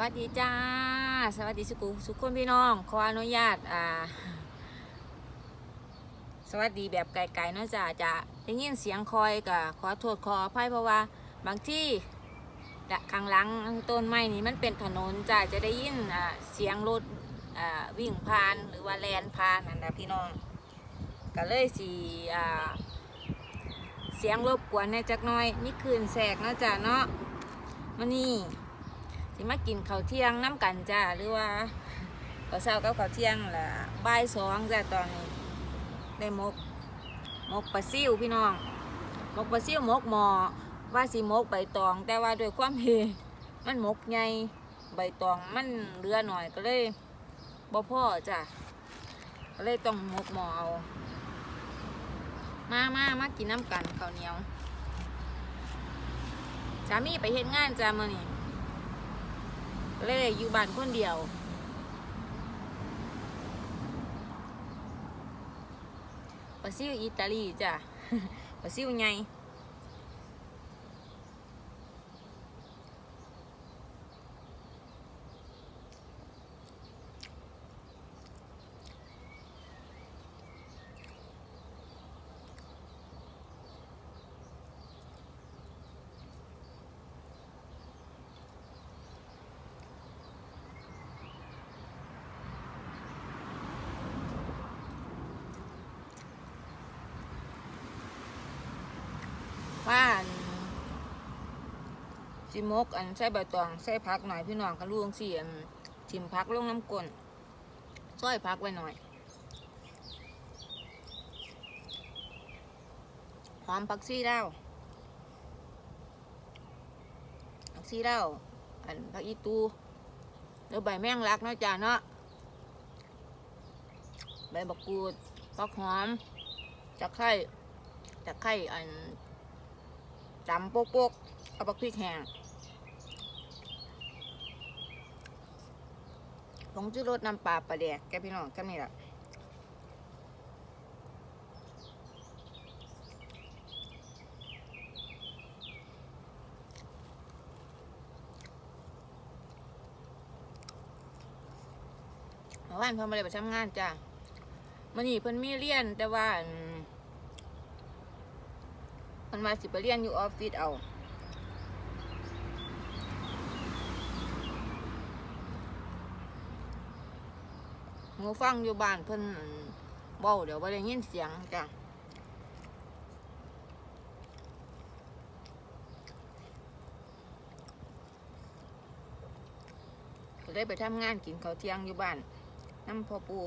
วัสดีจ้า สวัสดีสุกุสุขคนพี่น้อง ขออนุญาตอ่า สวัสดีแบบไกลๆเนาะจ้าจะได้ยินเสียงคอยกับขอโทษขออภัยเพราะว่า บางที่ดะข้างหลังต้นไม้นี่มันเป็นถนนจ้าจะได้ยินอ่าเสียงรถอ่าวิ่งผ่านหรือว่าแลนผ่านนั่นนะพี่น้องก็เลยสีอ่าเสียงรบกวนในจักน้อยนี่คืนแสกเนาะจ้าเนาะมานี่ สิมากินข้าวเที่ยงน้ำกันจ้าหรือว่าข้าวเช้ากับข้าวเที่ยงละบ่ายสองจ้าตอนนี้ได้มกมกปลาซิวพี่น้องมกปลาซิวมกหมอว่าสิหมกใบตอง แต่ว่าด้วยความเฮมันมกใหญ่ใบตองมันเหลือหน่อยก็เลยบ่พ่อจ้ะก็เลยต้องมกหมอเอามามามากินน้ำกันข้าวเหนียวสามีไปเฮ็ดงานจ้ามื่อนี้ เลยอยู่บ้านคนเดียว ปลาซิวอิตาลีจ้ะปลาซิวไง ว่าอันสิมก อันใส่ใบตองใส่พักหน่อยพี่น้องกระลุงสี่อันชิมพักลงน้ำกลนซอยพักไว้หน่อยหอมผักชีดาวผักชีดาวอันผักอีตูหรือใบแมงลักเนาะจ้าเนาะใบบักกูดผักหอมตะไคร้ตะไคร้อัน จำโป๊กๆเอาบักพริกแห้งผงชูรสน้ำปลาปลาแดกแกพี่น้องแค่นี้แหละเมื่อวานเพิ่นมาเลยไปทำงานจ้ะมันนี่เพิ่นมีเรียนแต่ว่า มันมาสิไปเรียนอยู่ออฟฟิศเอาหูฟังอยู่บ้านเพิ่นเบาเดี๋ยวไปได้ยินเสียงจ้ะได้ไปทำงานกินข้าวเที่ยงอยู่บ้านน้ำพ่อปู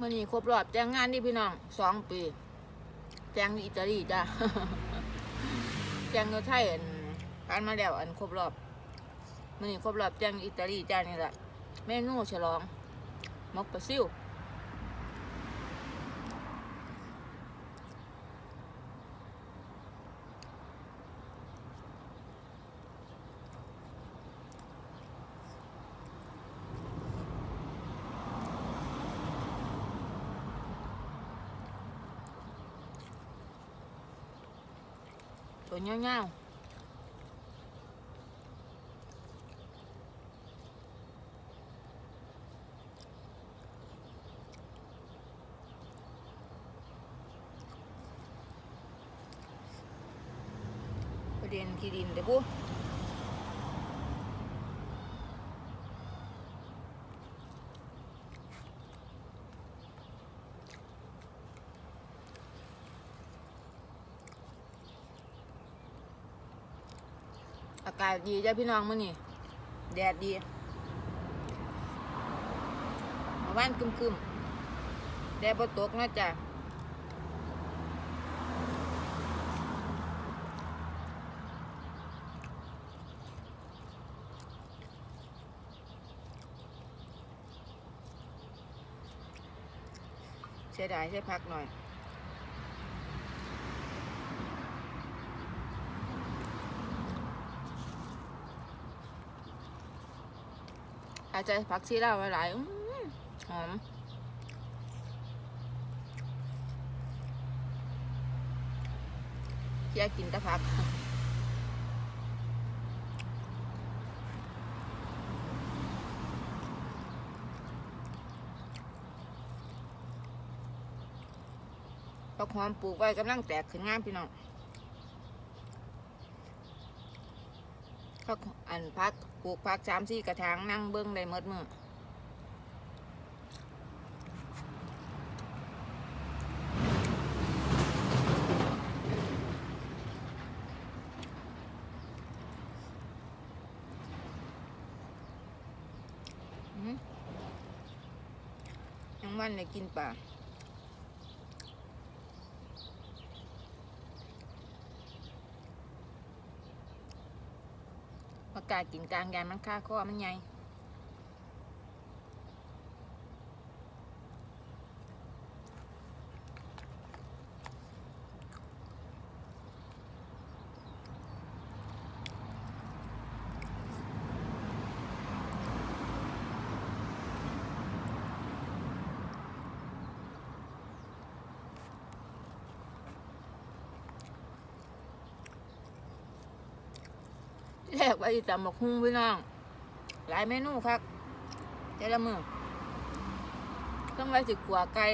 มื่อนี้ครบรอบแต่งงานนี่พี่น้องสองปีแต่งอิตาลีจ้ะแต่งไทยอันผ่านมาแล้วอันครบรอบมื่อนี้ครบรอบแต่งอิตาลีจ้านี่แหละเมนูฉลองมกปลาซิว ตัวเงี้ยวๆากาศดีจ้ะพี่น้องมื่อนี้แดดดีมว่านคึมคึมแดดบ่ตกนะจ้ะเสียดายใช้พักหน่อย อาจจะผักชีลาวไว้หลายหอมเที่ยกินแตะพักผักหอมปลูกไว้กำลังแตกขึ้นงามพี่น้อง ผักอันพักปลูกพักสามสี่กระถางนั่งเบิ้งได้หมดมือยังวันเลยกินป่า กากินกลางยานมันค่าข้อมันใหญ่ กไปจำบักฮุ้งพี่น้อง หลายเมนูครับแต่ละมือต้องไว้สิกัวไก่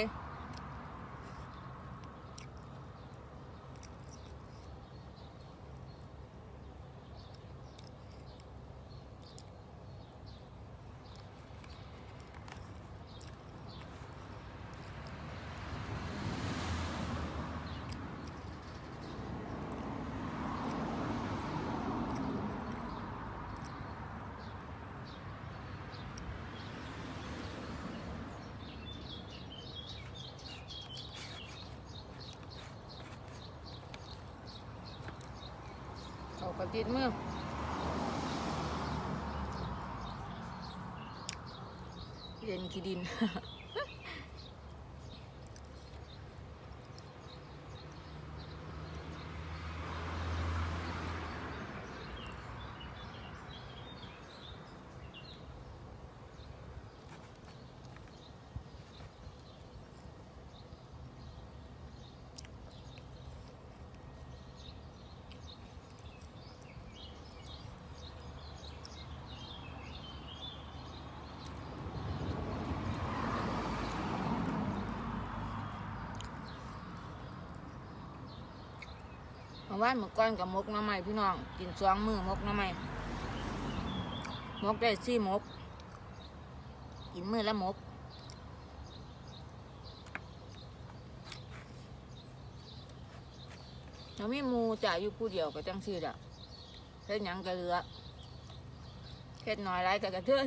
ก็ติดมือเย็นขี้ดิน มื่อวานเมื่อก่อนกับมกน้ำใหม่พี่น้อง กินสองมือมกน้ำใหม่มกได้สี่มก กินมือละมกเราไมีหมูจ่ายอยู่ผู้เดียวก็จังซี่ละเฮ็ดหยังก็เหลือเฮ็ดน้อยไรก็กระเทือน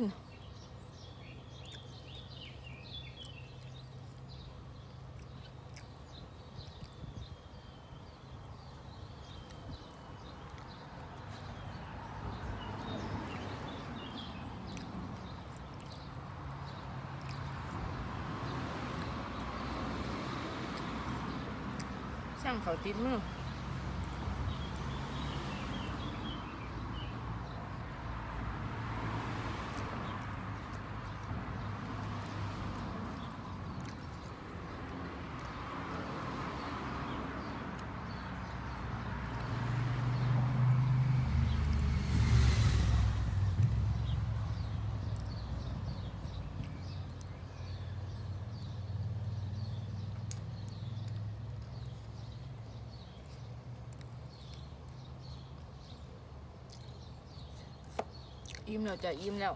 ช่างเขาติดมือ อิ่มแล้วจะอิ่มแล้ว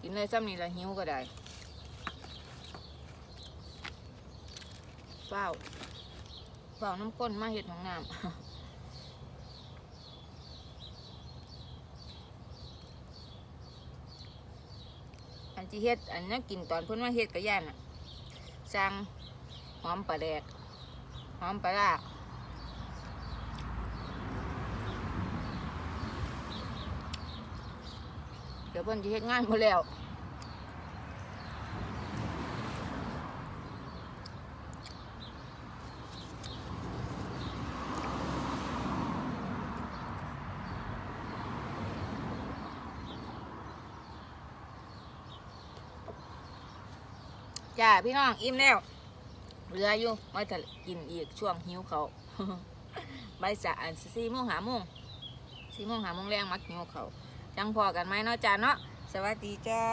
กินเลยซ้ำนี่ละหิวก็ได้เฝ้าเฝ้าน้ำก้นมาเห็ดของน้ำอันที่เฮ็ดอันนั้กินตอนเพิ่นมาเฮ็ดกระย่านอะสั่งหอมปลาแดกหอมปลาร้า เดี๋ยวเพื่อนจะเห็นงานหมดแล้วจ้าพี่น้องอิ่มแล้วเรืออยู่ไม่ถ้ากินอีกช่วงหิวเขาใบสะอันสี่โมงหาโมงสี่โมงหาโมงแรงมักหิวเขา จังพอกันไหมเนาะจ้าเนาะสวัสดีจ้า